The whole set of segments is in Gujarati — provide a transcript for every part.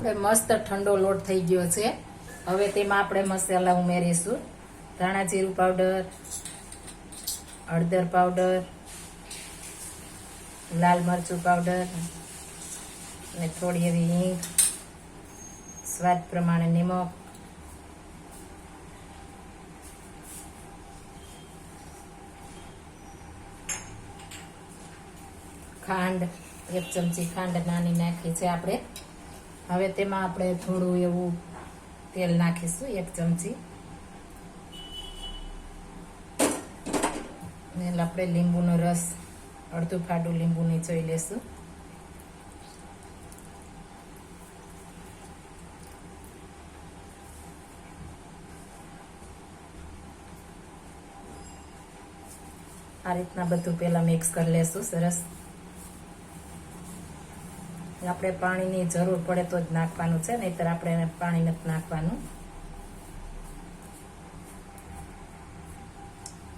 આપણે મસ્ત ઠંડો લોટ થઈ ગયો છે. હવે તેમાં આપણે મસાલા ઉમેરીશું. ધાણા જીરું પાવડર હળદર પાવડર લાલ મરચું પાવડર અને થોડી એવી હિંગ, સ્વાદ પ્રમાણે નિમક. ખાંડ, એક ચમચી ખાંડ નાની નાખી છે આપણે. હવે તેમાં આપણે થોડું એવું તેલ નાખીશું, એક ચમચી. ને આપણે લીંબુનો રસ, અડધું ફાડું લીંબુ નીચોઈ લેશું. આ રીતના બધું પહેલા મિક્સ કરી લેશું, સરસ. આપણે પાણીની જરૂર પડે તો જ નાખવાનું છે, નહીતર આપણે પાણી નથી નાખવાનું.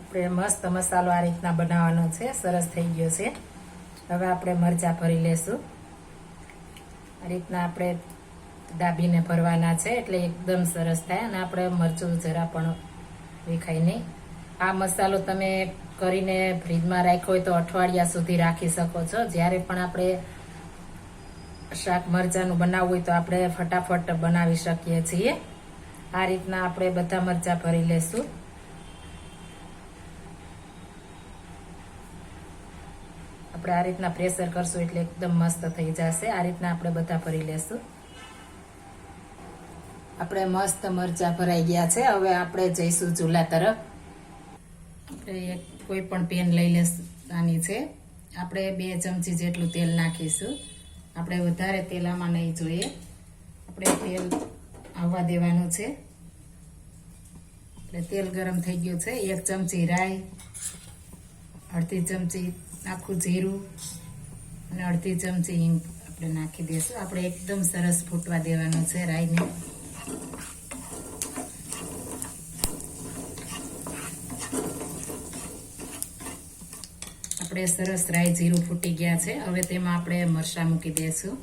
આપણે મસ્ત મસાલો આ રીતના બનાવવાનો છે, સરસ થઈ ગયો છે. હવે આપણે મરચાં ભરી લેશું. આ રીતના આપણે દાબીને ભરવાના છે, એટલે એકદમ સરસ થાય અને આપણે મરચું જરા પણ વિખાય નહીં. આ મસાલો તમે કરીને ફ્રીજમાં રાખ્યો હોય તો અઠવાડિયા સુધી રાખી શકો છો. જ્યારે પણ આપણે શાક મરચાંનું બનાવવું હોય તો આપણે ફટાફટ બનાવી શકીએ છીએ. આ રીતના આપણે બધા મરચાં ભરી લેશું. આપણે આ રીતના પ્રેશર કરશું એટલે એકદમ મસ્ત થઈ જશે. આ રીતના આપણે બધા ભરી લેશું. આપણે મસ્ત મરચાં ભરાઈ ગયા છે. હવે આપણે જઈશું ચૂલા તરફ. આપણે કોઈ પણ પેન લઈ લેવાની છે. આપણે બે ચમચી જેટલું તેલ નાખીશું. આપણે વધારે તેલામાં નહીં જોઈએ. આપણે તેલ આવવા દેવાનું છે. એટલે તેલ ગરમ થઈ ગયું છે. એક ચમચી રાઈ, અડધી ચમચી આખું જીરું અને અડધી ચમચી હિંગ આપણે નાખી દઈશું. આપણે એકદમ સરસ ફૂટવા દેવાનું છે રાઈને. આપણે સરસ રાઈ જીરું ફૂટી ગયા છે. હવે તેમાં આપણે મરચાં મૂકી દઈશું.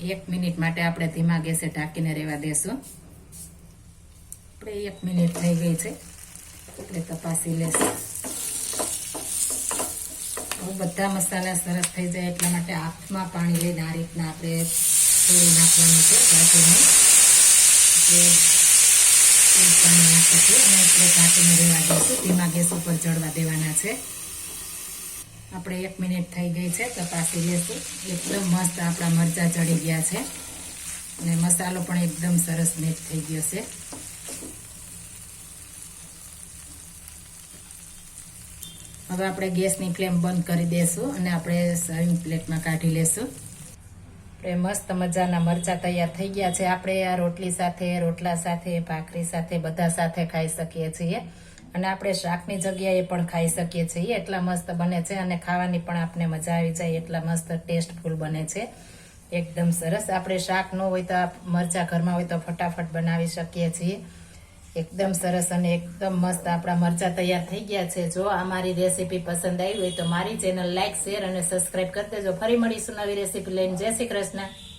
એક મિનિટ માટે આપણે ધીમા ગેસે ઢાંકીને રહેવા દેશું. આપણે એક મિનિટ થઈ ગઈ છે. આપણે તપાસી લેશું. બધા મસાલા સરસ થઈ જાય એટલા માટે હાથમાં પાણી લઈને આ રીતના આપણે તોડી નાખવાનું છે ઢાંકીને. એટલે પાણી નાખીશું અને આપણે ઢાંકીને રહેવા દઈશું ધીમા ગેસ ઉપર ચડવા દેવાના છે. આપણે એક મિનિટ થઈ ગઈ છે, તપાસી લેશું. એકદમ મસ્ત આપણા મરચાં ચડી ગયા છે. અને મસાલો પણ એકદમ સરસ મેચ થઈ ગયો છે. હવે આપણે ગેસની ફ્લેમ બંધ કરી દેશું અને આપણે સર્વિંગ પ્લેટમાં કાઢી લેશું. આપણે મસ્ત મજાના મરચાં તૈયાર થઈ ગયા છે. આપણે આ રોટલી સાથે, રોટલા સાથે, ભાખરી સાથે બધા સાથે ખાઈ શકીએ છીએ. અને આપણે શાકની જગ્યાએ પણ ખાઈ શકીએ છીએ. એટલા મસ્ત બને છે અને ખાવાની પણ આપણે મજા આવી જાય. એટલા મસ્ત ટેસ્ટફુલ બને છે. એકદમ સરસ. આપણે શાક ન હોય તો મરચા ઘરમાં હોય તો ફટાફટ બનાવી શકીએ છીએ. એકદમ સરસ અને એકદમ મસ્ત આપણા મરચા તૈયાર થઈ ગયા છે. જો આ મારી રેસીપી પસંદ આવી હોય તો મારી ચેનલ લાઇક શેર અને સબસ્ક્રાઈબ કરી દેજો. ફરી મળીશું નવી રેસીપી લઈને. જય શ્રી કૃષ્ણ.